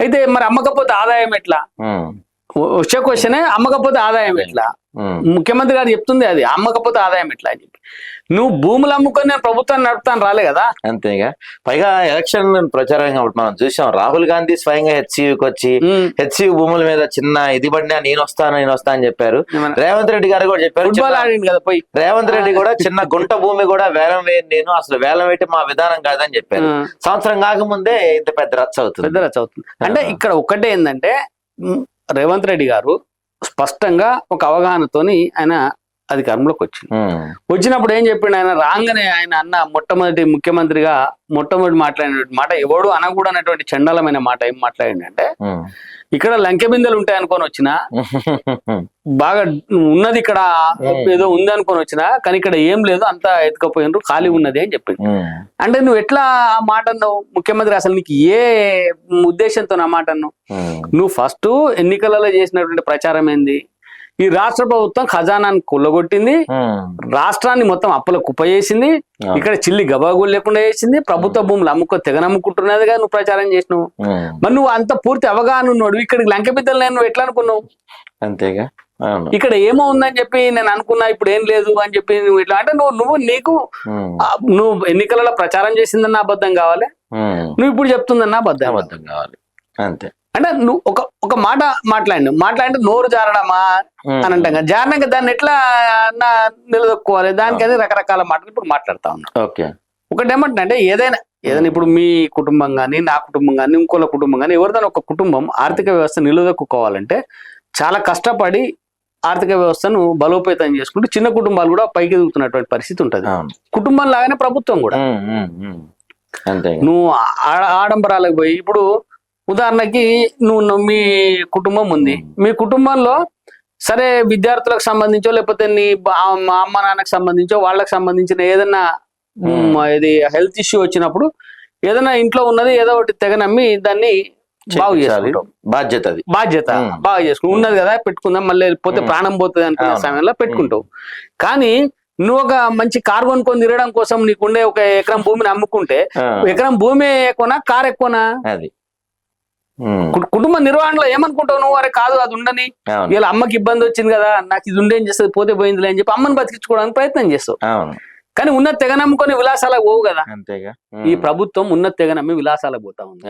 అయితే మరి అమ్మకపోతే ఆదాయం ఎట్లా? వచ్చే క్వశ్చనే అమ్మకపోతే ఆదాయం ఎట్లా? ముఖ్యమంత్రి గారు చెప్తుంది అది అమ్మకపోతే ఆదాయం ఎట్లా అని చెప్పి. నువ్వు భూములు అమ్ముకొని నేను ప్రభుత్వాన్ని నడుపుతాను రాలే కదా? అంతేగా. పైగా ఎలక్షన్ ప్రచారంగా ఒకటి మనం చూసాం రాహుల్ గాంధీ స్వయంగా హెచ్సియుకి వచ్చి హెచ్సియు భూముల మీద చిన్న ఇది పడినా నేను వస్తాను నేను వస్తాను అని చెప్పారు. రేవంత్ రెడ్డి గారు కూడా చెప్పారు కదా పోయి. రేవంత్ రెడ్డి కూడా చిన్న గుంట భూమి కూడా వేలం వేయను నేను అసలు వేలం వేయటం మా విధానం కాదని చెప్పారు. సంవత్సరం కాకముందే ఇంత పెద్ద రచ్చ అవుతుంది. పెద్ద రచ్చ అవుతుంది. అంటే. ఇక్కడ ఒక్కటే ఏంటంటే రేవంత్ రెడ్డి గారు స్పష్టంగా ఒక అవగాహనతోని ఆయన అధికారంలోకి వచ్చింది. వచ్చినప్పుడు ఏం చెప్పిండు ఆయన? రాగానే ఆయన అన్న మొట్టమొదటి ముఖ్యమంత్రిగా మొట్టమొదటి మాట్లాడిన మాట ఎవడు అనకూడనటువంటి చండాలమైన మాట ఏం మాట్లాడిండంటే ఉమ్, ఇక్కడ లంకె బిందెలు ఉంటాయి అనుకొని వచ్చిన బాగా ఉన్నది ఇక్కడ. ఏదో ఉంది అనుకొని వచ్చిన కానీ ఇక్కడ ఏం లేదు అంతా ఎత్తుకపోయినరు ఖాళీ ఉన్నది అని చెప్పిండు. ఉమ్, అంటే నువ్వు ఎట్లా ఆ మాట అన్నావు? ముఖ్యమంత్రి అసలు నీకు ఏ ఉద్దేశంతో నా మాట అన్నావు? నువ్వు ఫస్ట్ ఎన్నికలలో చేసినటువంటి ప్రచారం ఏంది? ఈ రాష్ట్ర ప్రభుత్వం ఖజానాన్ని కొల్లగొట్టింది రాష్ట్రాన్ని మొత్తం అప్పుల కుప్ప చేసింది. ఇక్కడ చిల్లి గబాగులు లేకుండా చేసింది. ప్రభుత్వ భూములు అమ్ముకో తెగనమ్ముకుంటున్నదిగా నువ్వు ప్రచారం చేసినావు. మరి నువ్వు అంత పూర్తి అవగాహన ఉన్నాడు ఇక్కడికి లంక బిద్దలు నేను నువ్వు ఎట్లా అనుకున్నావు? అంతేగా? ఇక్కడ ఏమో ఉందని చెప్పి నేను అనుకున్నా ఇప్పుడు ఏం లేదు అని చెప్పి నువ్వు ఇట్లా అంటే నువ్వు నువ్వు నీకు నువ్వు ఎన్నికలలో ప్రచారం చేసిందన్న అబద్ధం కావాలి. నువ్వు ఇప్పుడు చెప్తుందన్న అబద్ధం. అబద్ధం కావాలి. అంతే. అంటే నువ్వు ఒక ఒక మాట మాట్లాడి మాట్లాడి నోరు జారడమా అని అంటాం కదా. జారినాక దాన్ని ఎట్లా దానికి అది రకరకాల మాటలు ఇప్పుడు మాట్లాడుతా ఉన్నా. ఓకే. ఒకటి అంటే ఏదైనా ఏదైనా ఇప్పుడు మీ కుటుంబం కానీ నా కుటుంబం కానీ ఇంకోళ్ళ కుటుంబం కానీ ఎవరిదైనా ఒక కుటుంబం ఆర్థిక వ్యవస్థ నిలదొక్కుకోవాలంటే చాలా కష్టపడి ఆర్థిక వ్యవస్థను బలోపేతం చేసుకుంటూ చిన్న కుటుంబాలు కూడా పైకి ఎదుగుతున్నటువంటి పరిస్థితి ఉంటుంది. కుటుంబం లాగానే ప్రభుత్వం కూడా. నువ్వు ఆడంబరాలకు పోయి ఇప్పుడు ఉదాహరణకి నువ్వు మీ కుటుంబం ఉంది. మీ కుటుంబంలో సరే విద్యార్థులకు సంబంధించో లేకపోతే నీ మా అమ్మ నాన్నకు సంబంధించో వాళ్ళకి సంబంధించిన ఏదైనా ఇది హెల్త్ ఇష్యూ వచ్చినప్పుడు ఏదైనా ఇంట్లో ఉన్నది ఏదో ఒకటి తెగ నమ్మి దాన్ని బాగు. చేసుకుంటాం. బాధ్యత అది. బాధ్యత. బాగా చేసుకుంటాం. ఉన్నది కదా పెట్టుకుందాం మళ్ళీ పోతే. ప్రాణం పోతుంది అనుకునే. సమయంలో పెట్టుకుంటావు. కానీ నువ్వు ఒక మంచి కార్ కొనుక్కొని తిరగడం కోసం నీకుండే ఒక ఎకరం భూమిని అమ్ముకుంటే ఎకరం భూమి ఎక్కువనా కార్ ఎక్కువనా? అది. కుటుంబ నిర్వహణలో ఏమనుకుంటావు నువ్వు? అరే కాదు అది ఉండని. ఇలా అమ్మకి ఇబ్బంది వచ్చింది కదా నాకు ఇది ఉండే చేస్తుంది పోతే పోయిందిలే అని చెప్పి అమ్మని బతికించుకోవడానికి ప్రయత్నం చేస్తావు. కానీ ఉన్న తెగ నమ్ముకొని విలాసాలకు పోవు కదా. అంతేగా? ఈ ప్రభుత్వం ఉన్న తెగ నమ్మి విలాసాలకు పోతా ఉంది.